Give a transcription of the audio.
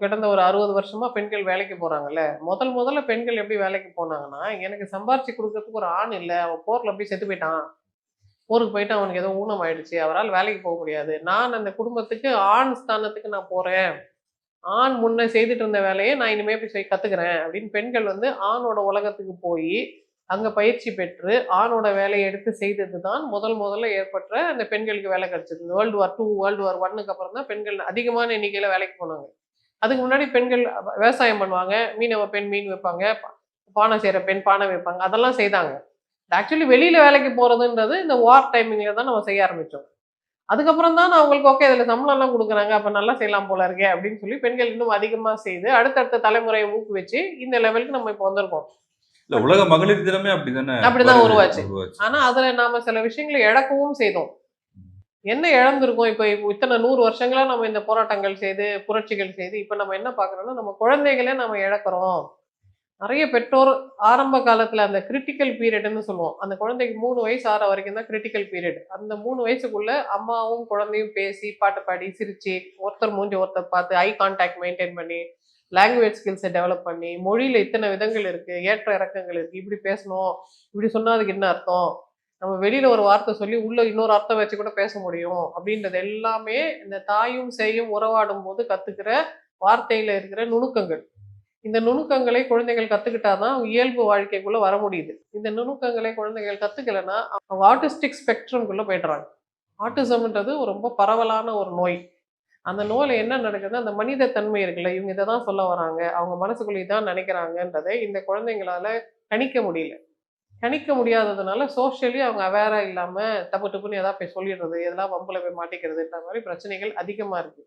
கிடந்த ஒரு அறுபது வருஷமா பெண்கள் வேலைக்கு போறாங்கல்ல. முதல் முதல்ல பெண்கள் எப்படி வேலைக்கு போனாங்கன்னா எனக்கு சம்பாரிச்சு கொடுக்கறதுக்கு ஒரு ஆண் இல்லை. அவன் போர்ல போய் செத்து போயிட்டான். போருக்கு போயிட்டு அவனுக்கு ஏதோ ஊனம் ஆயிடுச்சு. அவரால் வேலைக்கு போக முடியாது. நான் அந்த குடும்பத்துக்கு ஆண் ஸ்தானத்துக்கு நான் போறேன். ஆண் முன்ன செய்துட்டு இருந்த வேலையை நான் இனிமே போய் போய் கத்துக்கிறேன் அப்படின்னு பெண்கள் வந்து ஆணோட உலகத்துக்கு போய் அங்க பயிற்சி பெற்று ஆணோட வேலையை எடுத்து செய்தது தான் முதல் முதல்ல ஏற்பட்ட அந்த பெண்களுக்கு வேலை கிடைச்சது. World war two world war ஒன்னுக்கு அப்புறம் தான் பெண்கள் அதிகமான எண்ணிக்கையில வேலைக்கு போனாங்க. அதுக்கு முன்னாடி பெண்கள் விவசாயம் பண்ணுவாங்க மீனவ பெண் மீன் வைப்பாங்க பானை செய்யற பெண் பானை வைப்பாங்க அதெல்லாம் செய்தாங்க. ஆக்சுவலி வெளியில வேலைக்கு போறதுன்றது இந்த வார் டைமிங்ல தான் நம்ம செய்ய ஆரம்பிச்சோம். அதுக்கப்புறம் தான் அவங்களுக்கு ஓகே இதுல சம்பளம் எல்லாம் கொடுக்குறாங்க அப்ப நல்லா செய்யலாம் போல இருக்கே அப்படின்னு சொல்லி பெண்கள் இன்னும் அதிகமா செய்து அடுத்தடுத்த தலைமுறையை ஊக்குவிச்சு இந்த லெவலுக்கு நம்ம இப்போ வந்திருக்கோம். உலக மகளிர் தினமே அப்படிதானே? அப்படிதான். உருவாச்சு. ஆனா அதுல நாம சில விஷயங்களை இழக்கவும் செய்தோம். என்ன இழந்திருக்கோம்? இப்போ இத்தனை நூறு வருஷங்களாக நம்ம இந்த போராட்டங்கள் செய்து புரட்சிகள் செய்து இப்போ நம்ம என்ன பார்க்குறோன்னா நம்ம குழந்தைகளே நம்ம இழக்கிறோம். நிறைய பெற்றோர் ஆரம்ப காலத்தில் அந்த கிரிட்டிக்கல் பீரியட்னு சொல்லுவோம். அந்த குழந்தைக்கு மூணு வயசு ஆற வரைக்கும் தான் கிரிட்டிக்கல் பீரியட் அந்த மூணு வயசுக்குள்ள அம்மாவும் குழந்தையும் பேசி பாட்டு பாடி சிரிச்சு ஒருத்தர் மூஞ்சி ஒருத்தர் பார்த்து ஐ கான்டாக்ட் மெயின்டைன் பண்ணி லாங்குவேஜ் ஸ்கில்ஸை டெவலப் பண்ணி மொழியில் இத்தனை விதங்கள் இருக்குது ஏற்ற இறக்கங்கள் இருக்குது இப்படி பேசணும் இப்படி சொன்னால் அதுக்கு என்ன அர்த்தம்? நம்ம வெளியில ஒரு வார்த்தை சொல்லி உள்ள இன்னொரு அர்த்தம் வச்சு கூட பேச முடியும். அப்படின்றது எல்லாமே இந்த தாயும் சேயும் உறவாடும் போது கத்துக்கிற வார்த்தையில இருக்கிற நுணுக்கங்கள். இந்த நுணுக்கங்களை குழந்தைகள் கத்துக்கிட்டாதான் இயல்பு வாழ்க்கைக்குள்ள வர முடியுது. இந்த நுணுக்கங்களை குழந்தைகள் கத்துக்கலைன்னா அவங்க ஆட்டிஸ்டிக் ஸ்பெக்ட்ரம்குள்ள போயிடுறாங்க. ஆட்டிசம்ன்றது ரொம்ப பரவலான ஒரு நோய். அந்த நோயில் என்ன நடக்குது அந்த மனித தன்மை இருக்குல்ல இவங்க இதை தான் சொல்ல வராங்க. அவங்க மனசுக்குள்ளே இதான் நினைக்கிறாங்கன்றதை இந்த குழந்தைங்களால கணிக்க முடியல. கணிக்க முடியாததுனால சோஷியலி அவங்க அவேரா இல்லாமல் தப்பு டப்புன்னு எதாவது போய் சொல்லிடுறது எதெல்லாம் வம்புல போய் மாட்டிக்கிறதுன்ற மாதிரி பிரச்சனைகள் அதிகமா இருக்கு.